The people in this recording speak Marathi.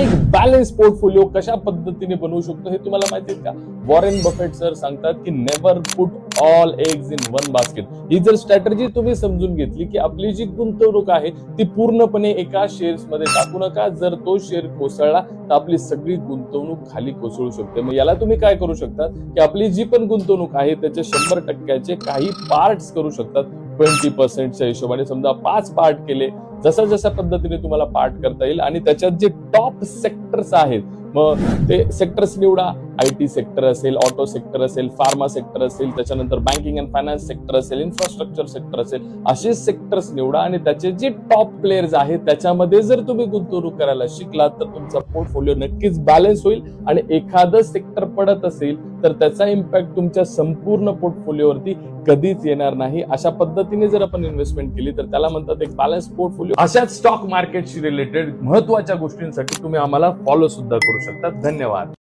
एक बॅलन्स पोर्टफोलिओ कशा पद्धतीने बनवू शकतो हे तुम्हाला माहिती आहे का? वॉरेन बफेट सर सांगतात की never put all eggs in one basket ही जर स्ट्रॅटेजी तुम्ही समजून घेतली की आपली जी गुंतवणूक आहे ती पूर्णपणे एका शेअर्समध्ये टाकू नका. जर तो शेअर कोसळला तर आपली सगळी गुंतवणूक खाली कोसळू शकते. मग याला तुम्ही काय करू शकता की आपली जी पण गुंतवणूक आहे त्याचे शंभर टक्क्याचे काही पार्ट्स करू शकतात. ट्वेंटी पर्सेंटच्या हिशोबाने समजा पाच पार्ट केले जसा जशा पद्धतीने तुम्हाला पाठ करता येईल आणि त्याच्यात जे टॉप सेक्टर्स आहेत मग ते सेक्टर्स निवडा. आय टी सेक्टर असेल ऑटो सेक्टर असेल फार्मा सेक्टर असेल त्याच्यानंतर बँकिंग अँड फायनान्स सेक्टर असेल इन्फ्रास्ट्रक्चर सेक्टर असेल असे सेक्टर्स निवडा आणि त्याचे जे टॉप प्लेयर्स आहेत त्याच्यामध्ये जर तुम्ही गुंतवणूक करायला शिकलात तर तुमचा पोर्टफोलिओ नक्कीच बॅलन्स होईल आणि एखादं सेक्टर पडत असेल तर त्याचा इम्पॅक्ट तुमच्या संपूर्ण पोर्टफोलिओवरती कधीच येणार नाही. अशा पद्धतीने जर आपण इन्व्हेस्टमेंट केली तर त्याला म्हणतात एक बॅलन्स पोर्टफोलिओ म्हणजे अशाच स्टॉक मार्केटशी रिलेटेड महत्त्वाच्या गोष्टींसाठी तुम्ही आम्हाला फॉलो सुद्धा करू शकता. धन्यवाद.